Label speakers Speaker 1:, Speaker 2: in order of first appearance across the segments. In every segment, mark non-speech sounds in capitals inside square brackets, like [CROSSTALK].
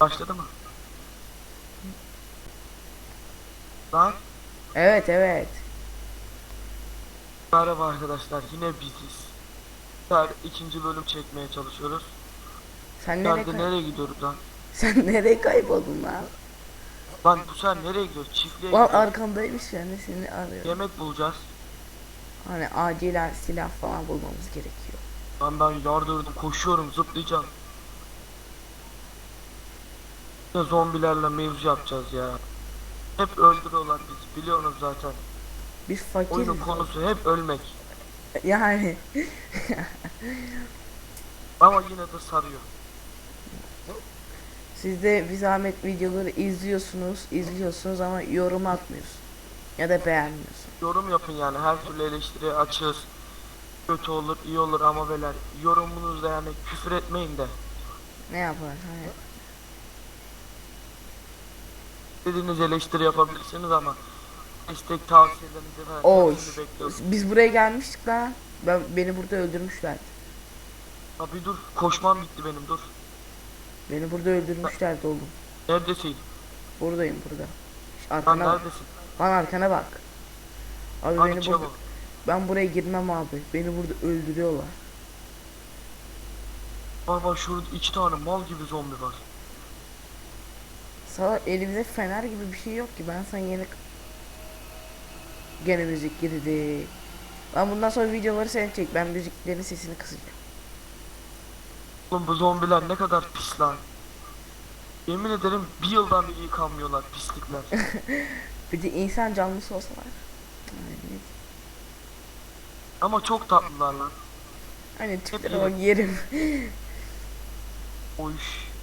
Speaker 1: Başladı mı? Lan
Speaker 2: Evet evet.
Speaker 1: merhaba arkadaşlar yine biziz. Her ikinci bölüm çekmeye çalışıyoruz.
Speaker 2: Sen nereye
Speaker 1: Nerede
Speaker 2: kay-
Speaker 1: nereye gidiyoruz lan?
Speaker 2: Sen nereye kayboldun lan?
Speaker 1: Lan bu sen nereye gidiyoruz? Çiftliğe
Speaker 2: Lan
Speaker 1: gidiyoruz.
Speaker 2: arkandaymış yani seni arıyorum.
Speaker 1: Yemek bulacağız.
Speaker 2: Hani acilen silah falan bulmamız gerekiyor.
Speaker 1: Lan ben yardırdım koşuyorum zıplayacağım. Ya zombilerle mevzu yapacağız ya. Hep öldürüyorlar bizi biliyorsunuz zaten.
Speaker 2: Biz fakiriz.
Speaker 1: Oyunun konusu hep ölmek.
Speaker 2: Yani
Speaker 1: Ama yine de sarıyor.
Speaker 2: siz de bir zahmet videoları izliyorsunuz, izliyorsunuz ama yorum atmıyorsun. Ya da beğenmiyorsun.
Speaker 1: Yorum yapın yani her türlü eleştiriye açığız. Kötü olur, iyi olur ama beyler yorumunuzda yani küfür etmeyin de.
Speaker 2: Ne yapar? Hani
Speaker 1: Dediğiniz eleştiri yapabilirsiniz ama istek tavsiyelerinizi falan
Speaker 2: Oo,
Speaker 1: hepsini bekliyoruz.
Speaker 2: biz buraya gelmiştik lan. Ben beni burada öldürmüşlerdi.
Speaker 1: Ha bir dur koşmam bitti benim dur.
Speaker 2: Beni burada öldürmüşlerdi oğlum.
Speaker 1: Neredesin?
Speaker 2: Buradayım burada. Şş,
Speaker 1: Lan
Speaker 2: Arkana bak.
Speaker 1: neredesin?
Speaker 2: Lan arkana bak. Abi
Speaker 1: Hadi
Speaker 2: beni burada,
Speaker 1: çabuk.
Speaker 2: ben buraya girmem abi. Beni burada öldürüyorlar.
Speaker 1: Bak bak şurada iki tane mal gibi zombi var.
Speaker 2: Sana elimizde fener gibi bir şey yok ki. Ben sana yeni gene müzik girdi. Ben bundan sonra videoları sen çek. Ben müziklerin sesini kısacağım.
Speaker 1: Oğlum bu zombiler ne kadar pis lan. Yemin ederim bir yıldan beri yıkanmıyorlar pislikler. [LAUGHS]
Speaker 2: Bir de insan canlısı olsalar. Hani,
Speaker 1: ama çok tatlılar lan.
Speaker 2: hani tiplere
Speaker 1: iyi.
Speaker 2: bak yerim.
Speaker 1: O iş.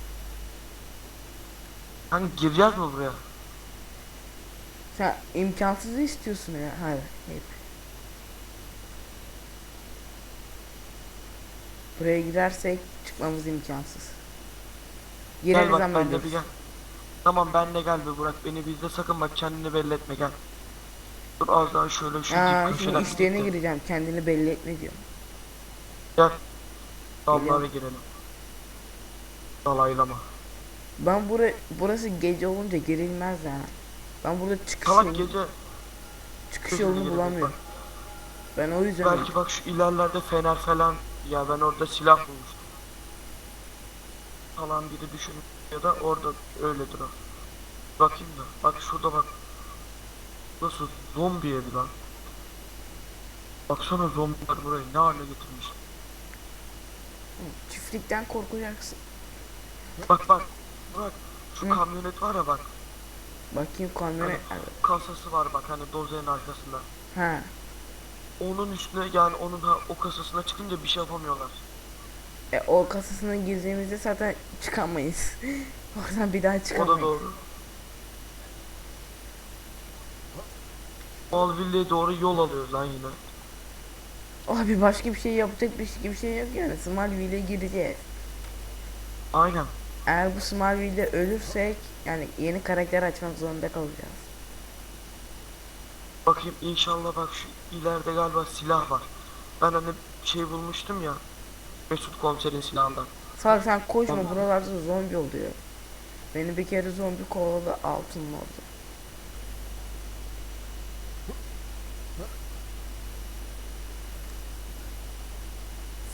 Speaker 1: Hani gireceğiz mi buraya?
Speaker 2: Sen imkansızı istiyorsun ya. Hayır. Hep. Buraya girersek çıkmamız imkansız.
Speaker 1: Gel bak
Speaker 2: ama
Speaker 1: ben de bir gel. Tamam ben de gel be Burak beni bizde sakın bak kendini belli etme gel. Dur az daha şöyle şu
Speaker 2: Aa, şimdi işlerine
Speaker 1: de.
Speaker 2: gireceğim. Kendini belli etme diyorum.
Speaker 1: Gel. Ve girelim. Dalaylama.
Speaker 2: Ben bura, burası gece olunca girilmez ha. Ben burada çıkış,
Speaker 1: Salak
Speaker 2: yolu-
Speaker 1: gece
Speaker 2: çıkış yolunu bulamıyorum. Ben o yüzden
Speaker 1: Belki bak şu ilerlerde fener falan ya ben orada silah bulmuştum. Falan biri düşün ya da orada öyledir o. Bakayım da bak şurada bak. Nasıl zombi evi lan. Baksana zombiler burayı ne hale getirmiş.
Speaker 2: çiftlikten korkacaksın.
Speaker 1: Bak bak bak şu
Speaker 2: Hı.
Speaker 1: kamyonet var ya bak.
Speaker 2: Bakayım kamyonet.
Speaker 1: Kasası var bak hani dozerin arkasında.
Speaker 2: Ha.
Speaker 1: Onun üstüne yani onun ha, o kasasına çıkınca bir şey yapamıyorlar.
Speaker 2: E, o kasasına girdiğimizde zaten çıkamayız. [LAUGHS] Oradan bir daha
Speaker 1: O da
Speaker 2: çıkamayız.
Speaker 1: doğru. Malville'ye doğru yol alıyoruz lan yine.
Speaker 2: Abi başka bir şey yapacak bir şey, bir şey yok yani. Smallville'e gireceğiz.
Speaker 1: Aynen.
Speaker 2: Eğer bu Smallville'de ölürsek yani yeni karakter açmak zorunda kalacağız.
Speaker 1: Bakayım inşallah bak şu ileride galiba silah var. Ben hani şey bulmuştum ya. Mesut komiserin silahından.
Speaker 2: Salak sen koşma
Speaker 1: Tamam.
Speaker 2: buralarda zombi oluyor. Beni bir kere zombi kovaladı altın oldu.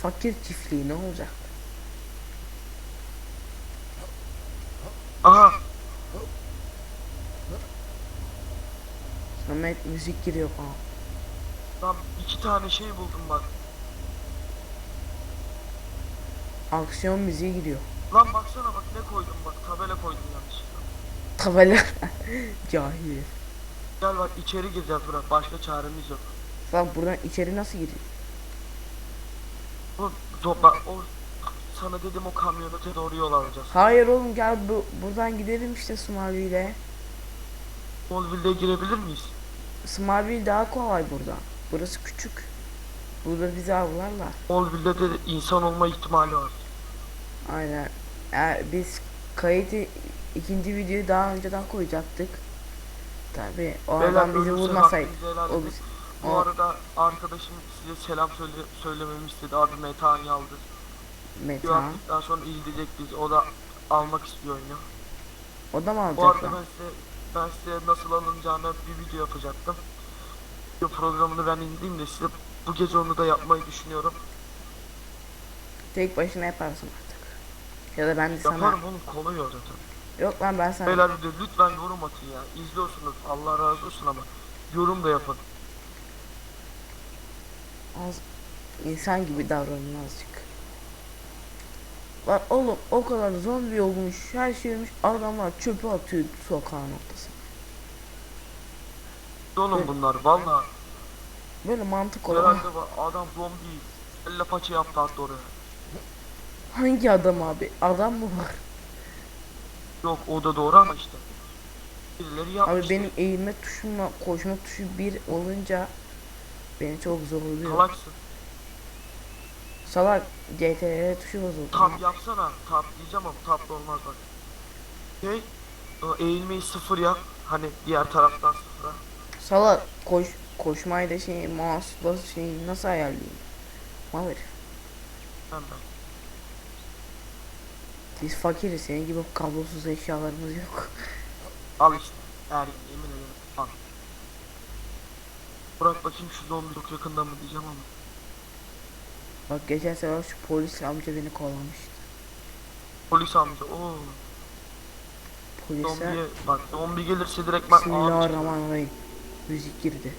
Speaker 2: Fakir çiftliği ne olacak? Samet müzik giriyor falan.
Speaker 1: lan iki tane şey buldum bak.
Speaker 2: Aksiyon müziği giriyor.
Speaker 1: Lan baksana bak ne koydum bak tabela koydum yanlışlıkla.
Speaker 2: Tabela [LAUGHS] cahil.
Speaker 1: Gel bak içeri gireceğiz Burak başka çaremiz yok.
Speaker 2: Bak buradan içeri nasıl giriyor?
Speaker 1: Bu zo- bak o sana dedim o kamyonete doğru yol alacağız.
Speaker 2: Hayır oğlum gel bu buradan gidelim işte Smallville'e.
Speaker 1: Malville'ye girebilir miyiz?
Speaker 2: Smallville daha kolay buradan. Burası küçük. Burada bizi avlarlar.
Speaker 1: Malville'de de insan olma ihtimali var.
Speaker 2: Aynen. Eğer biz kayıt ikinci videoyu daha önceden koyacaktık. Tabi o
Speaker 1: Beyler,
Speaker 2: adam bizi vurmasaydı. O biz,
Speaker 1: Bu
Speaker 2: o
Speaker 1: arada arkadaşım size selam söyle söylememi istedi. Adı Metehan Yaldır.
Speaker 2: Metehan.
Speaker 1: attıktan sonra izleyecek biz. O da almak istiyor oyunu.
Speaker 2: O da mı
Speaker 1: Bu
Speaker 2: alacak
Speaker 1: arada
Speaker 2: lan?
Speaker 1: ben size, ben size nasıl alınacağını bir video yapacaktım. Video programını ben indireyim de size bu gece onu da yapmayı düşünüyorum.
Speaker 2: Tek başına yaparsın artık. Ya da ben de sana...
Speaker 1: Yaparım oğlum kolay zaten.
Speaker 2: Yok lan ben sana...
Speaker 1: Beyler bir de lütfen yorum atın ya. İzliyorsunuz Allah razı olsun ama yorum da yapın.
Speaker 2: Az insan gibi davranın azıcık. Lan oğlum o kadar zombi olmuş, her şey olmuş, adamlar çöpü atıyor sokağın ortasına.
Speaker 1: Oğlum
Speaker 2: Evet.
Speaker 1: bunlar valla.
Speaker 2: Böyle mantık olan
Speaker 1: Herhalde va- adam zombi elle paça yaptı attı oraya.
Speaker 2: hangi adam abi? Adam mı var?
Speaker 1: Yok o da doğru ama işte. Birileri yapmış.
Speaker 2: Abi benim eğilme tuşumla koşma tuşu bir olunca beni çok zorluyor.
Speaker 1: Salaksın.
Speaker 2: Salak CTRL tuşu bozuldu.
Speaker 1: Tap yapsana. Tap diyeceğim ama tap olmaz bak. Şey, eğilmeyi sıfır yap. Hani diğer taraftan sıfıra.
Speaker 2: Salak koş koşmayı da şey mouse'la şey nasıl ayarlayayım? Mal herif.
Speaker 1: Ben ben.
Speaker 2: Biz fakiriz senin gibi kablosuz eşyalarımız yok. [LAUGHS]
Speaker 1: Al işte. Her yemin ederim. Al. Bırak bakayım şu zombi çok yakında mı diyeceğim ama.
Speaker 2: Bak geçen sefer şu polis amca beni kovalamıştı.
Speaker 1: Polis amca. Oo.
Speaker 2: Polisler
Speaker 1: Zombiye bak zombi gelirse direkt bak.
Speaker 2: Bismillahirrahmanirrahim. Müzik girdi.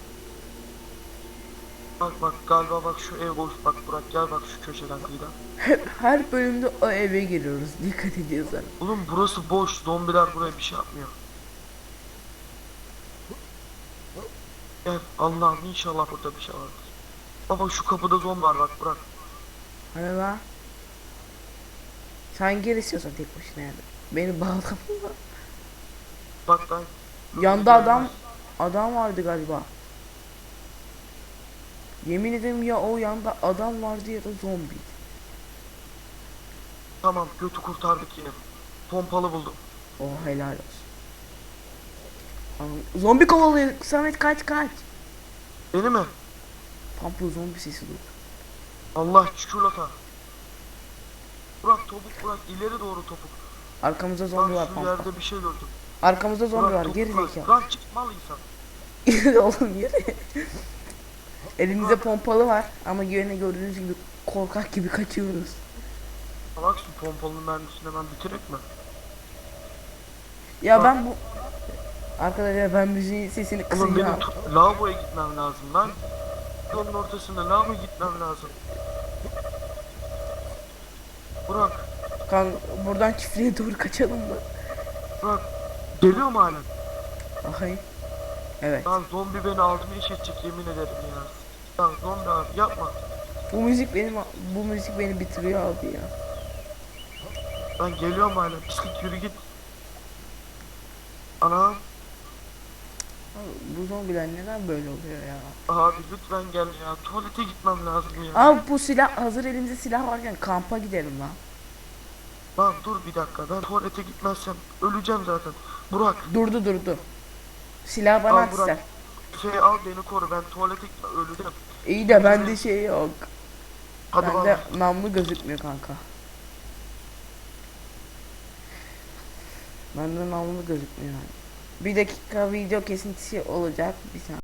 Speaker 1: Bak bak galiba bak şu ev boş bak Burak gel bak şu köşeden kıyıdan.
Speaker 2: Hep her bölümde o eve giriyoruz. Dikkat ediyorsan.
Speaker 1: Oğlum burası boş zombiler buraya bir şey yapmıyor. Gel Allah'ım inşallah burada bir şey vardır. Baba şu kapıda zombi var bak Burak.
Speaker 2: La? Sen gir istiyorsan tek başına yani. Beni bağlama.
Speaker 1: Bak ben.
Speaker 2: Yanda adam adam vardı galiba. Yemin ederim ya o yanda adam vardı ya da zombi.
Speaker 1: Tamam götü kurtardık yine. Pompalı buldum.
Speaker 2: Oh helal olsun. Anam- Zombi kovalıyor. Samet kaç kaç.
Speaker 1: Beni mi?
Speaker 2: Pampu zombi sesi duydu.
Speaker 1: Allah çikolata. Burak topuk Burak ileri doğru topuk.
Speaker 2: Arkamızda zombi var
Speaker 1: şu
Speaker 2: pampa.
Speaker 1: yerde bir şey gördüm.
Speaker 2: Arkamızda zombi
Speaker 1: Burak,
Speaker 2: var
Speaker 1: topuk
Speaker 2: geri
Speaker 1: var.
Speaker 2: zekalı.
Speaker 1: Lan insan. [LAUGHS]
Speaker 2: Oğlum yürü. Elimizde pompalı var ama yine gördüğünüz gibi korkak gibi kaçıyoruz.
Speaker 1: Salaksın pompalının mermisini hemen bitirek mi?
Speaker 2: Ya ben bu Arkadaşlar ben müziğin sesini
Speaker 1: Oğlum
Speaker 2: kısayım
Speaker 1: benim tu- lavaboya gitmem lazım lan. Yolun ortasında lavaboya gitmem lazım. Burak,
Speaker 2: Kan buradan çiftliğe doğru kaçalım mı?
Speaker 1: Burak. Geliyor mu halen?
Speaker 2: Ay. Evet.
Speaker 1: Lan zombi beni altıma iş edecek yemin ederim ya. Lan zombi abi yapma.
Speaker 2: Bu müzik benim bu müzik beni bitiriyor abi ya.
Speaker 1: Ben geliyorum hala. Pislik yürü git. Ana
Speaker 2: bu zombiler neden böyle oluyor ya?
Speaker 1: abi lütfen gel ya. Tuvalete gitmem lazım ya.
Speaker 2: Abi bu silah hazır elimizde silah varken kampa gidelim lan.
Speaker 1: Lan dur bir dakika. Ben tuvalete gitmezsem öleceğim zaten. Burak
Speaker 2: Durdu durdu. Silah bana
Speaker 1: Al Burak. şey al beni koru. Ben tuvalete gitme öleceğim.
Speaker 2: İyi de bende şey yok.
Speaker 1: Hadi
Speaker 2: Bende
Speaker 1: bana.
Speaker 2: namlu gözükmüyor kanka. Bende namlu gözükmüyor. Bir dakika video kesintisi olacak. Bir saniye.